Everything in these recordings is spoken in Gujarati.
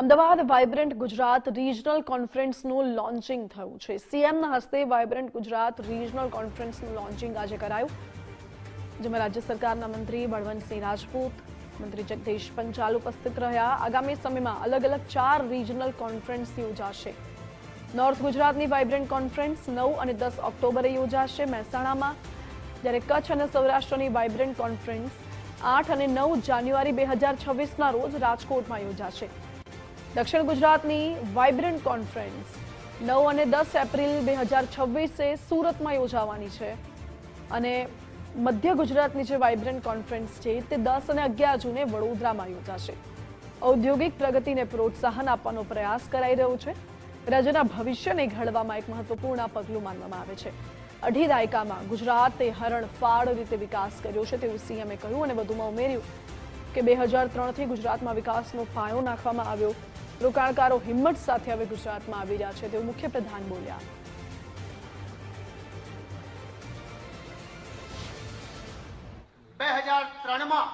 અમદાવાદ વાઇબ્રન્ટ ગુજરાત રિજનલ કોન્ફરન્સનું લોન્ચિંગ થયું છે. સીએમના હસ્તે વાઇબ્રન્ટ ગુજરાત રિજનલ કોન્ફરન્સનું લોન્ચિંગ આજે કરાયું. જેમાં રાજ્ય સરકારના મંત્રી બળવંતસિંહ રાજપૂત, મંત્રી જગદીશ પંચાલ ઉપસ્થિત રહ્યા. આગામી સમયમાં અલગ અલગ ચાર રિજનલ કોન્ફરન્સ યોજાશે. નોર્થ ગુજરાતની વાઇબ્રન્ટ કોન્ફરન્સ નવ અને દસ ઓક્ટોબરે યોજાશે મહેસાણામાં. જ્યારે કચ્છ અને સૌરાષ્ટ્રની વાઇબ્રન્ટ કોન્ફરન્સ આઠ અને નવ જાન્યુઆરી બે હજાર છવ્વીસના રોજ રાજકોટમાં યોજાશે. દક્ષિણ ગુજરાતની વાઇબ્રન્ટ કોન્ફરન્સ નવ અને દસ એપ્રિલ બે હજાર છવ્વીસે સુરતમાં યોજાવાની છે. અને મધ્ય ગુજરાતની જે વાઇબ્રન્ટ કોન્ફરન્સ છે, તે દસ અને અગિયાર જૂને વડોદરામાં યોજાશે. ઔદ્યોગિક પ્રગતિને પ્રોત્સાહન આપવાનો પ્રયાસ કરાઈ રહ્યો છે. રાજ્યના ભવિષ્યને ઘડવામાં એક મહત્વપૂર્ણ પગલું માનવામાં આવે છે. અઢી દાયકામાં ગુજરાતે હરણફાળ રીતે વિકાસ કર્યો છે તેવું સીએમએ કહ્યું અને વધુમાં ઉમેર્યું કે બે હજાર ત્રણથી ગુજરાતમાં વિકાસનો પાયો નાખવામાં આવ્યો. રોકાણકારો હિંમત સાથે હવે ગુજરાતમાં આવી રહ્યા છે. તેવું મુખ્ય પ્રધાન બોલ્યા. બે હજાર ત્રણમાં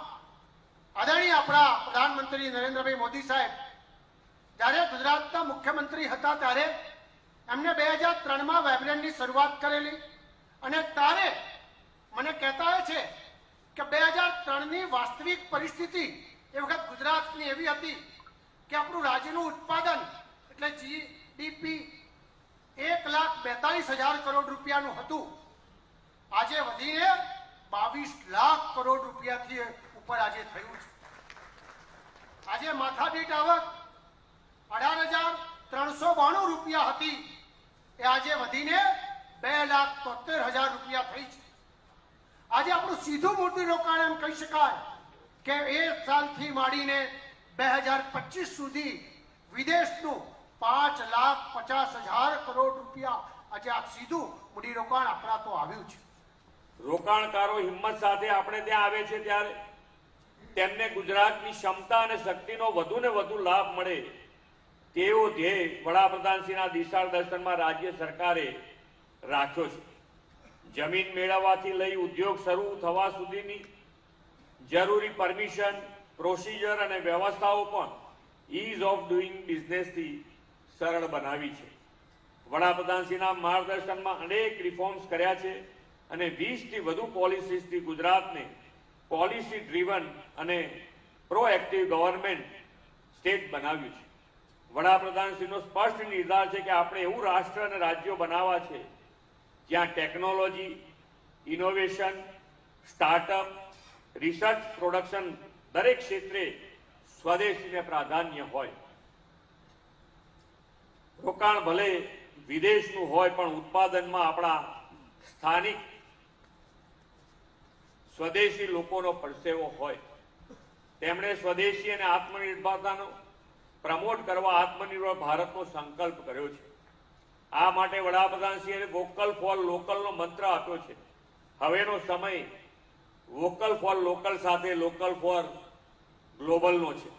આદરણીય આપણા પ્રધાનમંત્રી નરેન્દ્રભાઈ મોદી સાહેબ, જ્યારે ગુજરાતના મુખ્યમંત્રી હતા ત્યારે એમને બે હજાર ત્રણમાં વેબલેન્ડની શરૂઆત કરેલી અને ત્યારે મને કહેતા છે કે બે હજાર ત્રણની વાસ્તવિક પરિસ્થિતિ એ વખત ગુજરાતની એવી હતી કે આપણું રાજ્યનું ઉત્પાદન, એટલે જીડીપી એક લાખ બેતાલીસ હજાર કરોડ રૂપિયાનું હતું. આજે વધીને બાવીસ લાખ કરોડ રૂપિયાથી ઉપર આજે થયું છે. આજે માથાદીઠ આવક અઢાર હજાર ત્રણસો બાણું રૂપિયા હતી. એ આજે વધીને બે લાખ તોતેર હજાર રૂપિયા થઈ છે. આજે આપણું સીધું મોટું રોકાણ એમ કહી શકાય કે એક સાલથી માંડીને બે હજાર પચીસ સુધી વિદેશનું પાંચ લાખ પચાસ હજાર કરોડ રૂપિયા આજે આ સીધું મૂડી રોકાણ આપણા તો આવ્યું છે. રોકાણકારો હિંમત સાથે આપણે ત્યાં આવે છે ત્યારે. તેમને ગુજરાતની ક્ષમતા અને શક્તિનો વધુ ને વધુ લાભ મળે તેવો ધ્યેય વડાપ્રધાનશ્રીના દિશાળ દર્શનમાં રાજ્ય સરકારે રાખ્યો છે. જમીન મેળવવાથી લઈ ઉદ્યોગ શરૂ થવા સુધીની જરૂરી પરમિશન પ્રોસિજર અને વ્યવસ્થાઓ પણ ઇઝ ઓફ ડુઈંગ બિઝનેસથી સરળ બનાવી છે. વડાપ્રધાનશ્રીના માર્ગદર્શનમાં અનેક રિફોર્મ્સ કર્યા છે અને વીસથી વધુ પોલિસીસથી ગુજરાતને પોલિસી ડ્રીવન અને પ્રોએક્ટિવ ગવર્મેન્ટ સ્ટેટ બનાવ્યું છે. વડાપ્રધાનશ્રીનો સ્પષ્ટ નિર્ધાર છે કે આપણે એવું રાષ્ટ્ર અને રાજ્યો બનાવવા છે જ્યાં technology, innovation, startup, research, production દરેક ક્ષેત્રે સ્વદેશીને પ્રાધાન્ય હોય. રોકાણ ભલે વિદેશનું હોય, પણ ઉત્પાદનમાં આપણા સ્થાનિક સ્વદેશી લોકોનો પરસેવો હોય. તેમણે સ્વદેશી અને આત્મનિર્ભરતાનો પ્રમોટ કરવા આત્મનિર્ભર ભારતનો સંકલ્પ કર્યો છે. આ માટે વડાપ્રધાનશ્રીએ વોકલ ફોર લોકલનો મંત્ર આપ્યો છે. હવેનો સમય વોકલ ફોર લોકલ સાથે લોકલ ફોર ગ્લોબલનો છે.